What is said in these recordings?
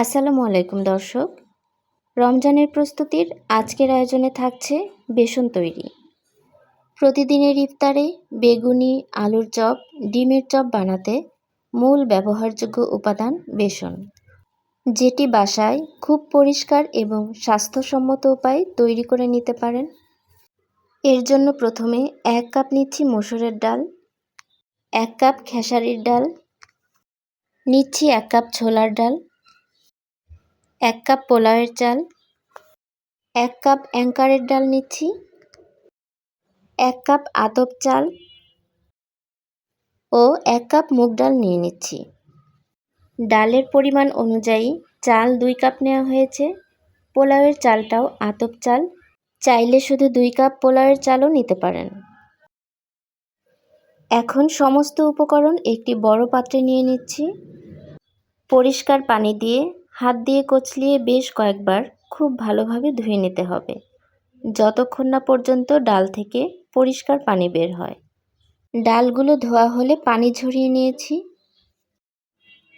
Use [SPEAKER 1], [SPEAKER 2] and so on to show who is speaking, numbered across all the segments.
[SPEAKER 1] আসসালামু আলাইকুম, দর্শক। রমজানের প্রস্তুতির আজকের আয়োজনে থাকছে বেসন তৈরি। প্রতিদিনের ইফতারে বেগুনি, আলুর চপ, ডিমের চপ বানাতে মূল ব্যবহারযোগ্য উপাদান বেসন। যেটি বাসায় খুব পরিষ্কার এবং স্বাস্থ্যসম্মত উপায়ে তৈরি করে নিতে পারেন। এর জন্য প্রথমে এক কাপ নিচ্ছি মসুরের ডাল, এক কাপ খেসারির ডাল, নিচ্ছি এক কাপ ছোলার ডাল এক কাপ পোলাওয়ের চাল, এক কাপ অ্যাঙ্কারের ডাল নিচ্ছি, এক কাপ আতপ চাল ও এক কাপ মুগ ডাল নিয়ে নিচ্ছি। ডালের পরিমাণ অনুযায়ী চাল দুই কাপ নেওয়া হয়েছে। পোলাওয়ের চালটাও আতপ চাল, চাইলে শুধু দুই কাপ পোলাওয়ের চালও নিতে পারেন। এখন সমস্ত উপকরণ একটি বড় পাত্রে নিয়ে নিচ্ছি। পরিষ্কার পানি দিয়ে হাত দিয়ে কচলিয়ে বেশ কয়েকবার খুব ভালোভাবে ধুয়ে নিতে হবে। যতক্ষণ না পর্যন্ত ডাল থেকে পরিষ্কার পানি বের হয়। ডালগুলো ধোয়া হলে পানি ঝরিয়ে নিয়েছি।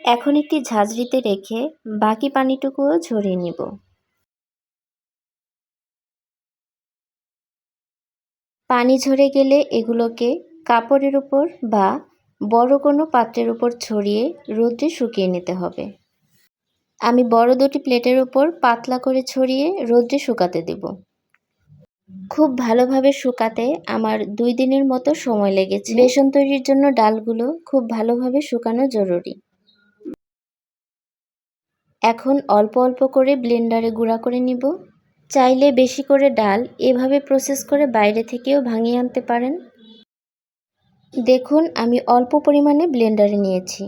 [SPEAKER 1] এখন একটি ঝাঁঝরিতে রেখে বাকি পানিটুকুও ঝরিয়ে নিব। পানি ঝরে গেলে এগুলোকে কাপড়ের উপর বা বড় কোনো পাত্রের উপর ছড়িয়ে রোদ্রে শুকিয়ে নিতে হবে। আমি বড় দুটি প্লেটের উপর পাতলা করে ছড়িয়ে রোদ্রে শুকাতে দেব। খুব ভালোভাবে শুকাতে আমার দুই দিনের মতো সময় লেগেছে। বেসন তৈরির জন্য ডালগুলো খুব ভালোভাবে শুকানো জরুরি। এখন অল্প অল্প করে ব্লেন্ডারে গুঁড়া করে নিব। চাইলে বেশি করে ডাল এভাবে প্রসেস করে বাইরে থেকেও ভাঙিয়ে আনতে পারেন। দেখুন, আমি অল্প পরিমাণে ব্লেন্ডারে নিয়েছি।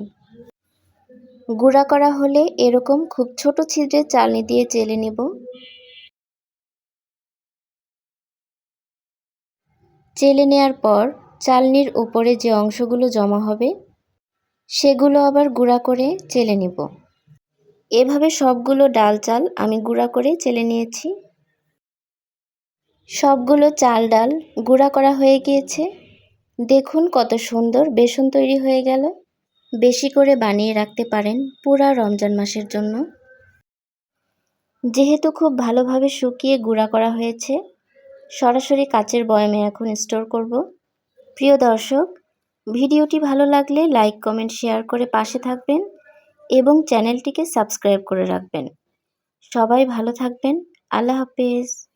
[SPEAKER 1] গুঁড়া করা হলে এরকম খুব ছোট ছিদ্রে চালনি দিয়ে চেলে নেব। চেলে নেওয়ার পর চালনির উপরে যে অংশগুলো জমা হবে, সেগুলো আবার গুঁড়া করে চেলে নিব। এভাবে সবগুলো ডাল চাল আমি গুঁড়া করে চেলে নিয়েছি। সবগুলো চাল ডাল গুঁড়া করা হয়ে গিয়েছে। দেখুন কত সুন্দর বেসন তৈরি হয়ে গেল। বেশি করে বানিয়ে রাখতে পারেন পুরা রমজান মাসের জন্য। যেহেতু খুব ভালোভাবে শুকিয়ে গুঁড়া করা হয়েছে, সরাসরি কাচের বয়ামে এখন স্টোর করব। প্রিয় দর্শক, ভিডিওটি ভালো লাগলে লাইক কমেন্ট শেয়ার করে পাশে থাকবেন এবং চ্যানেলটিকে সাবস্ক্রাইব করে রাখবেন। সবাই ভালো থাকবেন। আল্লাহ হাফেজ।